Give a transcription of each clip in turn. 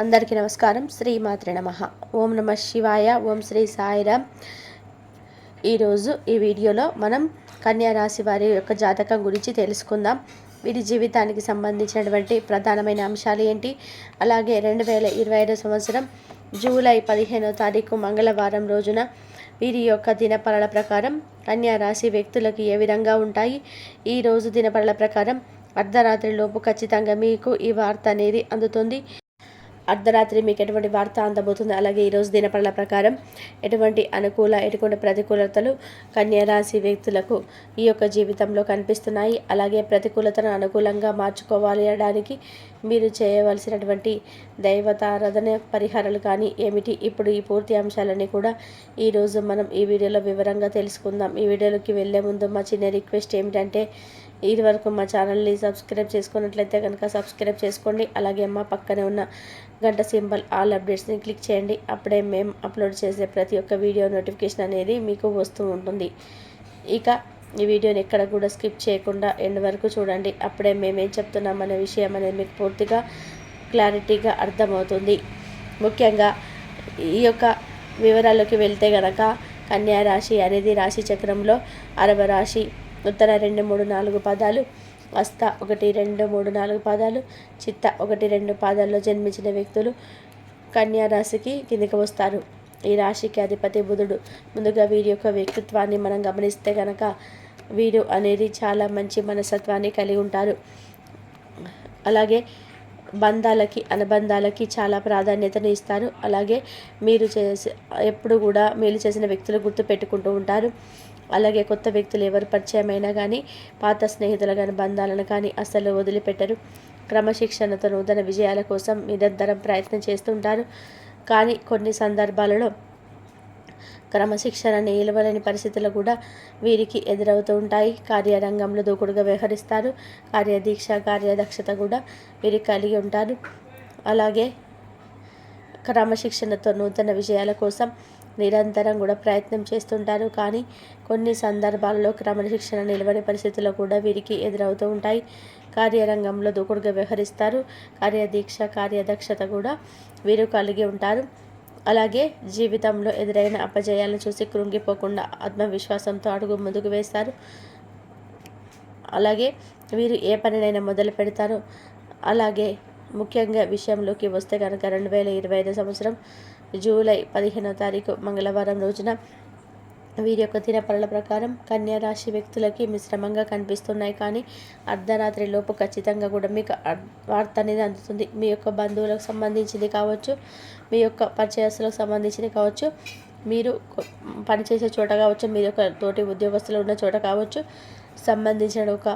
అందరికీ నమస్కారం. శ్రీమాత్రి నమ. ఓం నమ శివాయ. ఓం శ్రీ సాయిరామ్ ఈరోజు ఈ వీడియోలో మనం కన్యా రాశి వారి యొక్క జాతకం గురించి తెలుసుకుందాం. వీరి జీవితానికి సంబంధించినటువంటి ప్రధానమైన అంశాలు ఏంటి? అలాగే రెండు వేల ఇరవై ఐదో సంవత్సరం జూలై పదిహేనో తారీఖు మంగళవారం రోజున వీరి యొక్క దినపరల ప్రకారం కన్యా రాశి వ్యక్తులకు ఏ విధంగా ఉంటాయి? ఈ రోజు దినపరల ప్రకారం అర్ధరాత్రి లోపు ఖచ్చితంగా మీకు ఈ వార్త అనేది అందుతుంది. అర్ధరాత్రి మీకు ఎటువంటి వార్త అందబోతుంది? అలాగే ఈరోజు దినపడల ప్రకారం ఎటువంటి అనుకూల ఎటువంటి ప్రతికూలతలు కన్యారాశి వ్యక్తులకు ఈ యొక్క జీవితంలో కనిపిస్తున్నాయి? అలాగే ప్రతికూలతను అనుకూలంగా మార్చుకోవాలి అనడానికి మీరు చేయవలసినటువంటి దైవతారాధన పరిహారాలు కానీ ఏమిటి? ఇప్పుడు ఈ పూర్తి అంశాలన్నీ కూడా ఈరోజు మనం ఈ వీడియోలో వివరంగా తెలుసుకుందాం. ఈ వీడియోలోకి వెళ్ళే ముందు మా చిన్న రిక్వెస్ట్ ఏమిటంటే ఇది వరకు మా ఛానల్ని సబ్స్క్రైబ్ చేసుకున్నట్లయితే కనుక సబ్స్క్రైబ్ చేసుకోండి. అలాగే మా పక్కనే ఉన్న గంట సింబల్ ఆల్ అప్డేట్స్ని క్లిక్ చేయండి. అప్పుడే మేము అప్లోడ్ చేసే ప్రతి ఒక్క వీడియో నోటిఫికేషన్ అనేది మీకు వస్తూ ఉంటుంది. ఇక ఈ వీడియోని ఎక్కడ కూడా స్కిప్ చేయకుండా ఎండ్ వరకు చూడండి. అప్పుడే మేమేం చెప్తున్నాం అనే విషయం అనేది మీకు పూర్తిగా క్లారిటీగా అర్థమవుతుంది. ముఖ్యంగా ఈ యొక్క వివరాల్లోకి వెళ్తే గనక కన్యా రాశి అనేది రాశి చక్రంలో అరవ రాశి ఉత్తర రెండు మూడు నాలుగు పదాలు అస్త ఒకటి రెండు మూడు నాలుగు పాదాలు చిత్త ఒకటి రెండు పాదాల్లో జన్మించిన వ్యక్తులు కన్యా రాశికి కిందికి వస్తారు. ఈ రాశికి అధిపతి బుధుడు. ముందుగా వీరి యొక్క వ్యక్తిత్వాన్ని మనం గమనిస్తే కనుక వీరు అనేది చాలా మంచి మనస్తత్వాన్ని కలిగి ఉంటారు. అలాగే బంధాలకి అనుబంధాలకి చాలా ప్రాధాన్యతను ఇస్తారు. అలాగే మీరు చేసే ఎప్పుడు కూడా మేలు చేసిన వ్యక్తులు గుర్తు పెట్టుకుంటూ ఉంటారు. అలాగే కొత్త వ్యక్తులు ఎవరు పరిచయమైనా కానీ పాత స్నేహితుల కానీ బంధాలను కానీ అస్సలు వదిలిపెట్టరు. క్రమశిక్షణతో నూతన విజయాల కోసం నిరంతరం ప్రయత్నం చేస్తుంటారు. కానీ కొన్ని సందర్భాలలో క్రమశిక్షణ నిలవలేని పరిస్థితులు కూడా వీరికి ఎదురవుతూ ఉంటాయి. కార్యరంగంలో దూకుడుగా వ్యవహరిస్తారు. కార్యదీక్ష కార్యదక్షత కూడా వీరికి కలిగి ఉంటారు. అలాగే క్రమశిక్షణతో నూతన విజయాల కోసం నిరంతరం కూడా ప్రయత్నం చేస్తుంటారు. కానీ కొన్ని సందర్భాల్లో క్రమశిక్షణ నిలవని పరిస్థితులు కూడా వీరికి ఎదురవుతూ ఉంటాయి. కార్యరంగంలో దూకుడుగా వ్యవహరిస్తారు. కార్యదీక్ష కార్యదక్షత కూడా వీరు కలిగి ఉంటారు. అలాగే జీవితంలో ఎదురైన అపజయాలను చూసి కృంగిపోకుండా ఆత్మవిశ్వాసంతో అడుగు ముందుకు వేస్తారు. అలాగే వీరు ఏ పనినైనా మొదలు పెడతారు. అలాగే ముఖ్యంగా విషయంలోకి వస్తే కనుక రెండు వేల ఇరవై ఐదు సంవత్సరం జూలై పదిహేనో తారీఖు మంగళవారం రోజున వీరి యొక్క దినపరల ప్రకారం కన్యా రాశి వ్యక్తులకి మిశ్రమంగా కనిపిస్తున్నాయి కానీ అర్ధరాత్రి లోపు ఖచ్చితంగా కూడా మీకు వార్త అనేది అందుతుంది. మీ యొక్క బంధువులకు సంబంధించింది కావచ్చు మీ యొక్క పరిచయస్తులకు సంబంధించింది కావచ్చు మీరు పనిచేసే చోట కావచ్చు మీ యొక్క తోటి ఉద్యోగస్తులు ఉన్న చోట కావచ్చు సంబంధించిన ఒక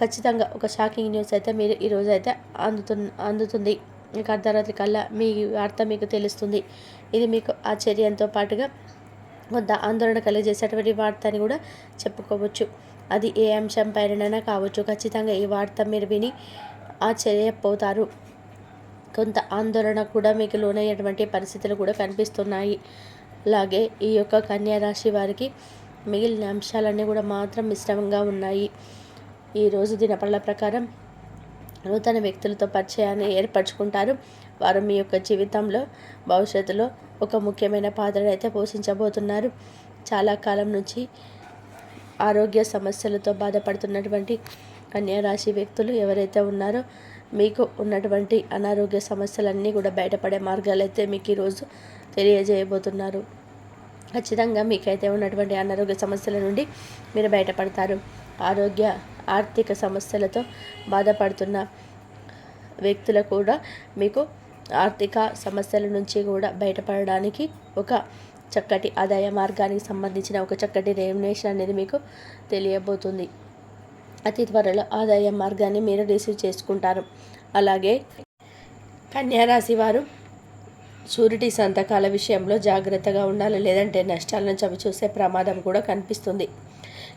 ఖచ్చితంగా ఒక షాకింగ్ న్యూస్ అయితే మీరు ఈరోజు అయితే అందుతు అందుతుంది. మీకు అర్ధరాత్రి కల్లా మీ వార్త మీకు తెలుస్తుంది. ఇది మీకు ఆశ్చర్యంతో పాటుగా కొంత ఆందోళన కలిగజేసేటువంటి వార్త అని కూడా చెప్పుకోవచ్చు. అది ఏ అంశం పైనైనా కావచ్చు. ఖచ్చితంగా ఈ వార్త మీరు విని ఆశ్చర్యపోతారు. కొంత ఆందోళన కూడా మీకు లోనయ్యేటువంటి పరిస్థితులు కూడా కనిపిస్తున్నాయి. అలాగే ఈ యొక్క కన్యారాశి వారికి మిగిలిన అంశాలన్నీ కూడా మాత్రం మిశ్రమంగా ఉన్నాయి. ఈరోజు దినపళ్ళ ప్రకారం నూతన వ్యక్తులతో పరిచయాన్ని ఏర్పరచుకుంటారు. వారు మీ యొక్క జీవితంలో భవిష్యత్తులో ఒక ముఖ్యమైన పాత్రను అయితే పోషించబోతున్నారు. చాలా కాలం నుంచి ఆరోగ్య సమస్యలతో బాధపడుతున్నటువంటి కన్యారాశి వ్యక్తులు ఎవరైతే ఉన్నారో మీకు ఉన్నటువంటి అనారోగ్య సమస్యలన్నీ కూడా బయటపడే మార్గాలు అయితే మీకు ఈరోజు తెలియజేయబోతున్నారు. ఖచ్చితంగా మీకైతే ఉన్నటువంటి అనారోగ్య సమస్యల నుండి మీరు బయటపడతారు. ఆరోగ్య ఆర్థిక సమస్యలతో బాధపడుతున్న వ్యక్తులు కూడా మీకు ఆర్థిక సమస్యల నుంచి కూడా బయటపడడానికి ఒక చక్కటి ఆదాయ మార్గానికి సంబంధించిన ఒక చక్కటి రెమ్యునేషన్ అనేది మీకు తెలియబోతుంది. అతి త్వరలో ఆదాయ మార్గాన్ని మీరు రిసీవ్ చేసుకుంటారు. అలాగే కన్యారాశి వారు షూరిటీ సంతకాల విషయంలో జాగ్రత్తగా ఉండాలి లేదంటే నష్టాలను చవి చూసే ప్రమాదం కూడా కనిపిస్తుంది.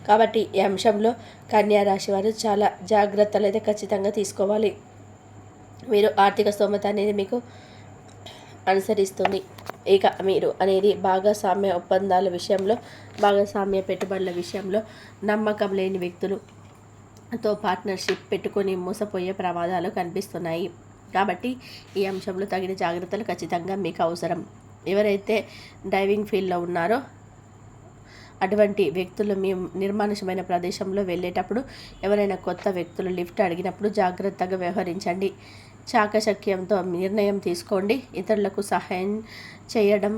కాబట్టి ఈ అంశంలో కన్యా రాశి వారు చాలా జాగ్రత్తలు అయితే ఖచ్చితంగా తీసుకోవాలి. మీరు ఆర్థిక స్తోమత అనేది మీకు అనుసరిస్తుంది. ఇక మీరు అనేది భాగస్వామ్య ఒప్పందాల విషయంలో భాగస్వామ్య పెట్టుబడుల విషయంలో నమ్మకం లేని వ్యక్తులు తో పార్ట్నర్షిప్ పెట్టుకొని మోసపోయే ప్రమాదాలు కనిపిస్తున్నాయి. కాబట్టి ఈ అంశంలో తగిన జాగ్రత్తలు ఖచ్చితంగా మీకు అవసరం. ఎవరైతే డ్రైవింగ్ ఫీల్డ్లో ఉన్నారో అటువంటి వ్యక్తులు మీ నిర్మానుషమైన ప్రదేశంలో వెళ్ళేటప్పుడు ఎవరైనా కొత్త వ్యక్తులు లిఫ్ట్ అడిగినప్పుడు జాగ్రత్తగా వ్యవహరించండి. చాకచక్యంతో నిర్ణయం తీసుకోండి. ఇతరులకు సహాయం చేయడం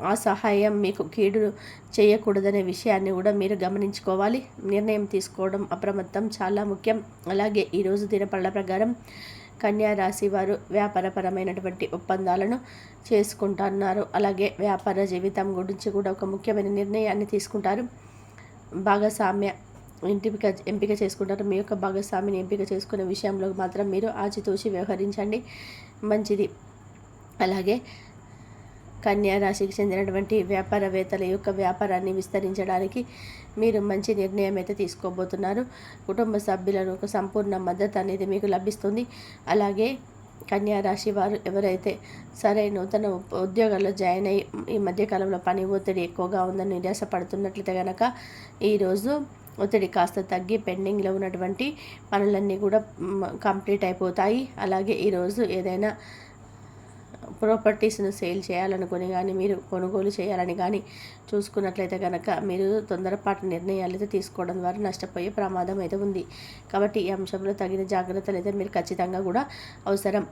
ఆ సహాయం మీకు కీడు చేయకూడదనే విషయాన్ని కూడా మీరు గమనించుకోవాలి. నిర్ణయం తీసుకోవడం అప్రమత్తం చాలా ముఖ్యం. అలాగే ఈరోజు దినపళ్ళ ప్రకారం రాశి వారు వ్యాపారపరమైనటువంటి ఒప్పందాలను చేసుకుంటున్నారు. అలాగే వ్యాపార జీవితం గురించి కూడా ఒక ముఖ్యమైన నిర్ణయాన్ని తీసుకుంటారు. భాగస్వామ్య ఎంపిక ఎంపిక చేసుకుంటారు. మీ యొక్క భాగస్వామిని ఎంపిక చేసుకునే విషయంలో మాత్రం మీరు ఆచితూచి వ్యవహరించండి. మంచిది. అలాగే కన్యా రాశికి చెందినటువంటి వ్యాపారవేత్తల యొక్క వ్యాపారాన్ని విస్తరించడానికి మీరు మంచి నిర్ణయం అయితే తీసుకోబోతున్నారు. కుటుంబ సభ్యులకు ఒక సంపూర్ణ మద్దతు అనేది మీకు లభిస్తుంది. అలాగే కన్యా రాశి వారు ఎవరైతే సరే నూతన ఉద్యోగాల్లో జాయిన్ అయ్యి ఈ మధ్యకాలంలో పని ఒత్తిడి ఎక్కువగా ఉందని నిరాశపడుతున్నట్లయితే కనుక ఈరోజు ఒత్తిడి కాస్త తగ్గి పెండింగ్లో ఉన్నటువంటి పనులన్నీ కూడా కంప్లీట్ అయిపోతాయి. అలాగే ఈరోజు ఏదైనా ప్రాపర్టీస్ను సేల్ చేయాలనుకుని కానీ మీరు కొనుగోలు చేయాలని కానీ చూసుకున్నట్లయితే కనుక మీరు తొందరపాటు నిర్ణయాలు అయితే తీసుకోవడం ద్వారా నష్టపోయే ప్రమాదం అయితే ఉంది. కాబట్టి ఈ అంశంలో తగిన జాగ్రత్తలు అయితే మీరు ఖచ్చితంగా కూడా అవసరం.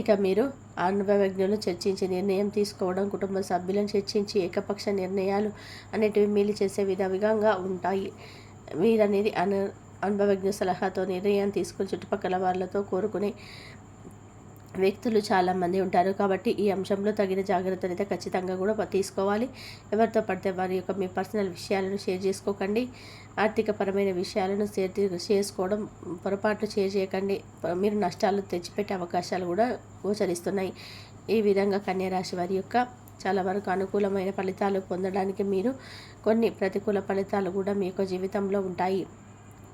ఇక మీరు అనుభవజ్ఞులు చర్చించి నిర్ణయం తీసుకోవడం కుటుంబ సభ్యులను చర్చించి ఏకపక్ష నిర్ణయాలు అనేటివి మీలు చేసే విధ విధంగా ఉంటాయి. మీరనేది అను అనుభవజ్ఞ సలహాతో నిర్ణయం తీసుకుని చుట్టుపక్కల వాళ్ళతో కోరుకునే వ్యక్తులు చాలామంది ఉంటారు కాబట్టి ఈ అంశంలో తగిన జాగ్రత్తలు అయితే ఖచ్చితంగా కూడా తీసుకోవాలి. ఎవరితో పడితే వారి యొక్క మీ పర్సనల్ విషయాలను షేర్ చేసుకోకండి. ఆర్థికపరమైన విషయాలను షేర్ చేసుకోవడం పొరపాట్లు షేర్ చేయకండి. మీరు నష్టాలు తెచ్చిపెట్టే అవకాశాలు కూడా గోచరిస్తున్నాయి. ఈ విధంగా కన్యరాశి వారి యొక్క చాలా వరకు అనుకూలమైన ఫలితాలు పొందడానికి మీరు కొన్ని ప్రతికూల ఫలితాలు కూడా మీ యొక్క జీవితంలో ఉంటాయి.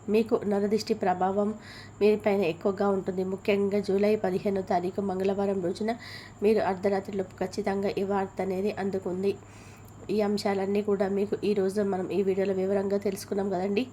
మీకు నరదిష్టి ప్రభావం మీపైన ఎక్కువగా ఉంటుంది. ముఖ్యంగా జూలై పదిహేనో తారీఖు మంగళవారం రోజున మీరు అర్ధరాత్రిలోపు ఖచ్చితంగా ఈ వార్త అనేది అందుకుంది. ఈ అంశాలన్నీ కూడా మీకు ఈరోజు మనం ఈ వీడియోలో వివరంగా తెలుసుకున్నాం కదండి.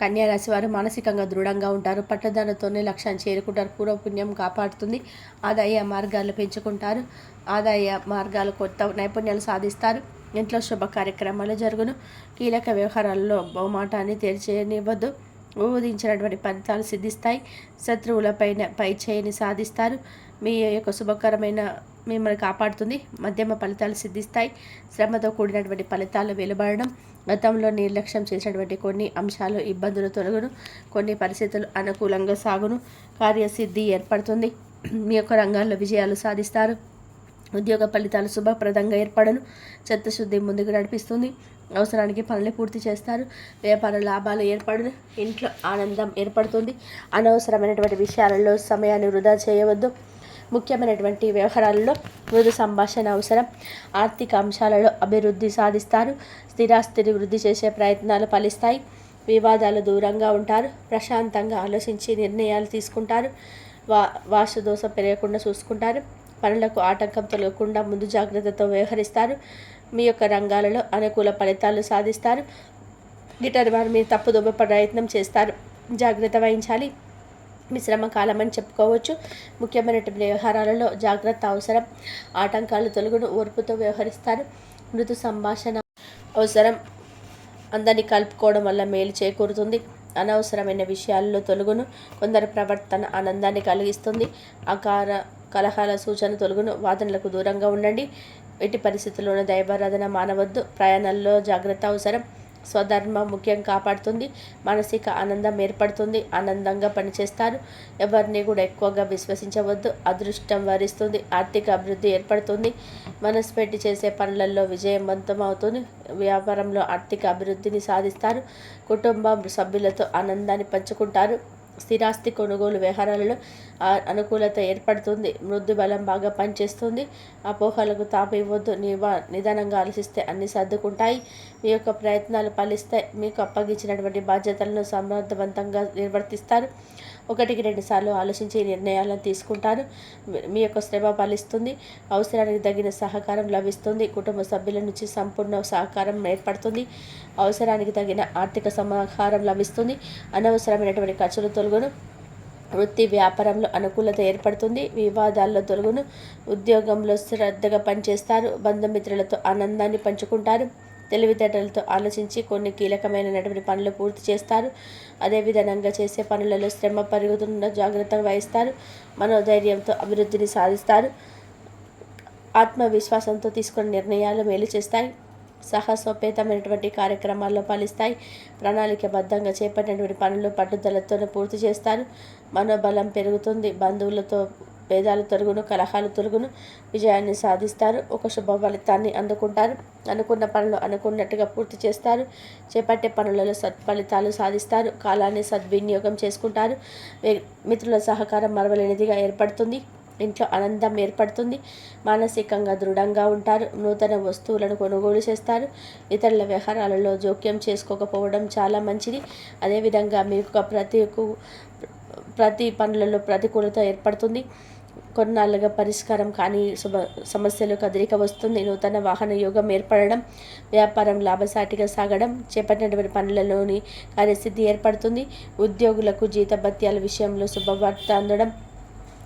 కన్యారాశి వారు మానసికంగా దృఢంగా ఉంటారు. పట్టుదలతోనే లక్ష్యాన్ని చేరుకుంటారు. పూర్వపుణ్యం కాపాడుతుంది. ఆదాయ మార్గాలు పెంచుకుంటారు. ఆదాయ మార్గాలు కొత్త నైపుణ్యాలు సాధిస్తారు. ఇంట్లో శుభ కార్యక్రమాలు జరుగును. కీలక వ్యవహారాల్లో బహుమాటాన్ని తెరిచేయనివ్వద్దు ఊహించినటువంటి ఫలితాలు సిద్ధిస్తాయి. శత్రువులపైన పై చేయిని సాధిస్తారు. మీ యొక్క శుభకరమైన మిమ్మల్ని కాపాడుతుంది. మధ్యమ ఫలితాలు సిద్ధిస్తాయి. శ్రమతో కూడినటువంటి ఫలితాలు వెలువడడం గతంలో నిర్లక్ష్యం చేసినటువంటి కొన్ని అంశాలు ఇబ్బందులు తొలగును కొన్ని పరిస్థితులు అనుకూలంగా సాగును. కార్యసిద్ధి ఏర్పడుతుంది. మీ యొక్క రంగాల్లో విజయాలు సాధిస్తారు. ఉద్యోగ ఫలితాలు శుభప్రదంగా ఏర్పడను. చిత్తశుద్ధి ముందుకు నడిపిస్తుంది. అవసరానికి పనులు పూర్తి చేస్తారు. వ్యాపార లాభాలు ఏర్పడు ఇంట్లో ఆనందం ఏర్పడుతుంది. అనవసరమైనటువంటి విషయాలలో సమయాన్ని వృధా చేయవద్దు. ముఖ్యమైనటువంటి వ్యవహారాలలో మృదు సంభాషణ అవసరం. ఆర్థిక అంశాలలో అభివృద్ధి సాధిస్తారు. స్థిరాస్తిని వృద్ధి చేసే ప్రయత్నాలు ఫలిస్తాయి. వివాదాలు దూరంగా ఉంటారు. ప్రశాంతంగా ఆలోచించి నిర్ణయాలు తీసుకుంటారు. వా వాసు దోషం పెరగకుండా చూసుకుంటారు. పనులకు ఆటంకం తొలగకుండా ముందు జాగ్రత్తతో వ్యవహరిస్తారు. మీ యొక్క రంగాలలో అనుకూల ఫలితాలు సాధిస్తారు. గిటార్ వారు మీరు తప్పుదోబ ప్రయత్నం చేస్తారు. జాగ్రత్త వహించాలి. మిశ్రమ కాలం అని చెప్పుకోవచ్చు. ముఖ్యమైనటువంటి వ్యవహారాలలో జాగ్రత్త అవసరం. ఆటంకాలు తొలగును ఓర్పుతో వ్యవహరిస్తారు. మృదు సంభాషణ అవసరం. అందరినీ కలుపుకోవడం వల్ల మేలు చేకూరుతుంది. అనవసరమైన విషయాల్లో తొలుగును. కొందరి ప్రవర్తన ఆనందాన్ని కలిగిస్తుంది. అకార కలహాల సూచన తొలుగును. వాదనలకు దూరంగా ఉండండి. ఎట్టి పరిస్థితుల్లోనూ దైవారాధన మానవద్దు. ప్రయాణాల్లో జాగ్రత్త అవసరం. స్వధర్మం ముఖ్యం కాపాడుతుంది మానసిక ఆనందం ఏర్పడుతుంది ఆనందంగా పనిచేస్తారు. ఎవరిని కూడా ఎక్కువగా విశ్వసించవద్దు అదృష్టం వరిస్తుంది ఆర్థిక అభివృద్ధి ఏర్పడుతుంది. మనసు పెట్టి చేసే పనులలో విజయవంతం అవుతుంది వ్యాపారంలో ఆర్థిక అభివృద్ధిని సాధిస్తారు కుటుంబం సభ్యులతో ఆనందాన్ని పంచుకుంటారు. స్థిరాస్తి కొనుగోలు వ్యవహారాలలో అనుకూలత ఏర్పడుతుంది. మృదు బలం బాగా పనిచేస్తుంది. అపోహలకు తాపు ఇవ్వద్దు. నివా నిదానంగా ఆలోచిస్తే అన్ని సర్దుకుంటాయి. మీ యొక్క ప్రయత్నాలు ఫలిస్తాయి. మీకు అప్పగించినటువంటి బాధ్యతలను సమర్థవంతంగా నిర్వర్తిస్తారు. ఒకటికి రెండు సార్లు ఆలోచించి నిర్ణయాలను తీసుకుంటారు మీ యొక్క శ్రమ ఫలిస్తుంది. అవసరానికి తగిన సహకారం లభిస్తుంది. కుటుంబ సభ్యుల నుంచి సంపూర్ణ సహకారం ఏర్పడుతుంది. అవసరానికి తగిన ఆర్థిక సమాహారం లభిస్తుంది. అనవసరమైనటువంటి ఖర్చులు తొలగును. వృత్తి వ్యాపారంలో అనుకూలత ఏర్పడుతుంది. వివాదాల్లో తొలగును. ఉద్యోగంలో శ్రద్ధగా పనిచేస్తారు. బంధుమిత్రులతో ఆనందాన్ని పంచుకుంటారు. తెలివితేటలతో ఆలోచించి కొన్ని కీలకమైనటువంటి పనులు పూర్తి చేస్తారు. అదేవిధంగా చేసే పనులలో శ్రమ పెరుగుతున్న జాగ్రత్తగా వహిస్తారు. మనోధైర్యంతో అభివృద్ధిని సాధిస్తారు. ఆత్మవిశ్వాసంతో తీసుకున్న నిర్ణయాలు మేలు చేస్తాయి. సాహసోపేతమైనటువంటి కార్యక్రమాల్లో పాలిస్తాయి ప్రణాళికబద్ధంగా చేపట్టినటువంటి పనులు పట్టుదలతో పూర్తి చేస్తారు. మనోబలం పెరుగుతుంది. బంధువులతో భేదాలు తొలుగును కలహాలు తొలుగును విజయాన్ని సాధిస్తారు. ఒక శుభ ఫలితాన్ని అందుకుంటారు. అనుకున్న పనులు అనుకున్నట్టుగా పూర్తి చేస్తారు. చేపట్టే పనులలో సత్ఫలితాలు సాధిస్తారు. కాలాన్ని సద్వినియోగం చేసుకుంటారు. మిత్రుల సహకారం మరవలేనిదిగా ఏర్పడుతుంది. ఇంట్లో ఆనందం ఏర్పడుతుంది. మానసికంగా దృఢంగా ఉంటారు. నూతన వస్తువులను కొనుగోలు చేస్తారు. ఇతరుల వ్యవహారాలలో జోక్యం చేసుకోకపోవడం చాలా మంచిది. అదేవిధంగా మీకు ప్రతి ప్రతి పనులలో ప్రతికూలత ఏర్పడుతుంది. కొన్నాళ్ళుగా పరిష్కారం కానీ శుభ సమస్యలు కదలిక వస్తుంది. నూతన వాహన యోగం ఏర్పడడం వ్యాపారం లాభసాటిగా సాగడం చేపట్టినటువంటి పనులలోని కార్యస్థితి ఏర్పడుతుంది. ఉద్యోగులకు జీతభత్యాల విషయంలో శుభవార్త అందడం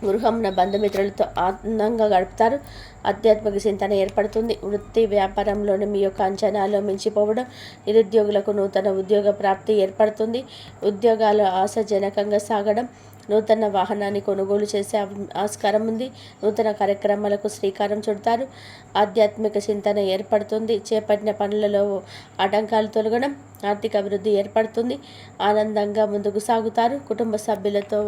గృహంన బంధుమిత్రులతో ఆనందంగా గడుపుతారు. ఆధ్యాత్మిక చింతన ఏర్పడుతుంది. వృత్తి వ్యాపారంలోని మీ యొక్క అంచనాలో మించిపోవడం నిరుద్యోగులకు నూతన ఉద్యోగ ప్రాప్తి ఏర్పడుతుంది. ఉద్యోగాలు ఆశాజనకంగా సాగడం నూతన వాహనాన్ని కొనుగోలు చేసే ఆస్కారం ఉంది. నూతన కార్యక్రమాలకు శ్రీకారం చుడతారు. ఆధ్యాత్మిక చింతన ఏర్పడుతుంది. చేపట్టిన పనులలో ఆటంకాలు తొలగడం ఆర్థిక అభివృద్ధి ఏర్పడుతుంది. ఆనందంగా ముందుకు సాగుతారు. కుటుంబ సభ్యులతో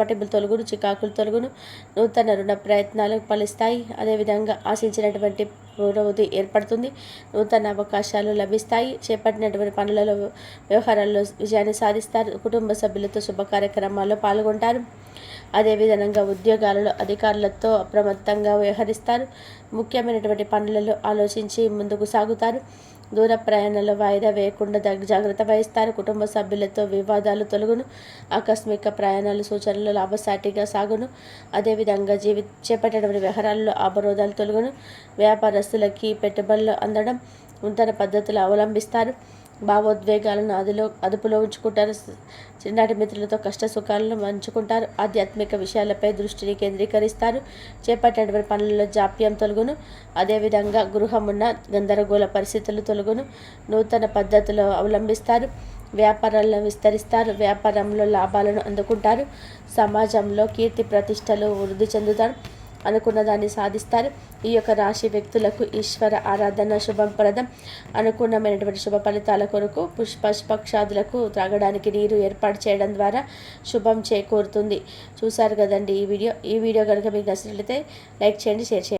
పట్టింపులు తొలుగును చికాకులు తొలుగును నూతన రుణ ప్రయత్నాలు ఫలిస్తాయి. అదేవిధంగా ఆశించినటువంటి పురోగతి ఏర్పడుతుంది. నూతన అవకాశాలు లభిస్తాయి. చేపట్టినటువంటి పనులలో వ్యవహారాల్లో విజయాన్ని సాధిస్తారు. కుటుంబ సభ్యులతో శుభ కార్యక్రమాల్లో పాల్గొంటారు. అదేవిధంగా ఉద్యోగాలలో అధికారులతో అప్రమత్తంగా వ్యవహరిస్తారు. ముఖ్యమైనటువంటి పనులలో ఆలోచించి ముందుకు సాగుతారు. దూర ప్రయాణాలు వాయిదా వేయకుండా జాగ్రత్త వహిస్తారు. కుటుంబ సభ్యులతో వివాదాలు తొలగును. ఆకస్మిక ప్రయాణాలు సూచనలు లాభసాటిగా సాగును. అదేవిధంగా జీవి చేపట్టేటువంటి వ్యవహారాల్లో అవరోధాలు తొలగును. వ్యాపారస్తులకి పెట్టుబడులు అందడం నూతన పద్ధతులు అవలంబిస్తారు. భావోద్వేగాలను అదులో అదుపులో ఉంచుకుంటారు. చిన్నటి మిత్రులతో కష్ట సుఖాలను పంచుకుంటారు. ఆధ్యాత్మిక విషయాలపై దృష్టిని కేంద్రీకరిస్తారు. చేపట్టేటువంటి పనులలో జాప్యం తొలగును. అదేవిధంగా గృహమున్న గందరగోళ పరిస్థితులు తొలగును. నూతన పద్ధతులు అవలంబిస్తారు. వ్యాపారాలను విస్తరిస్తారు. వ్యాపారంలో లాభాలను అందుకుంటారు. సమాజంలో కీర్తి ప్రతిష్టలు వృద్ధి చెందుతారు. అనుకున్న దాన్ని సాధిస్తారు. ఈ యొక్క రాశి వ్యక్తులకు ఈశ్వర ఆరాధన శుభప్రదం అనుకున్నమైనటువంటి శుభ ఫలితాల కొరకు పుష్పక్షాదులకు త్రాగడానికి నీరు ఏర్పాటు చేయడం ద్వారా శుభం చేకూరుతుంది. చూశారు కదండి ఈ వీడియో. ఈ వీడియో కనుక మీకు నచ్చినట్లయితే లైక్ చేయండి షేర్ చేయండి.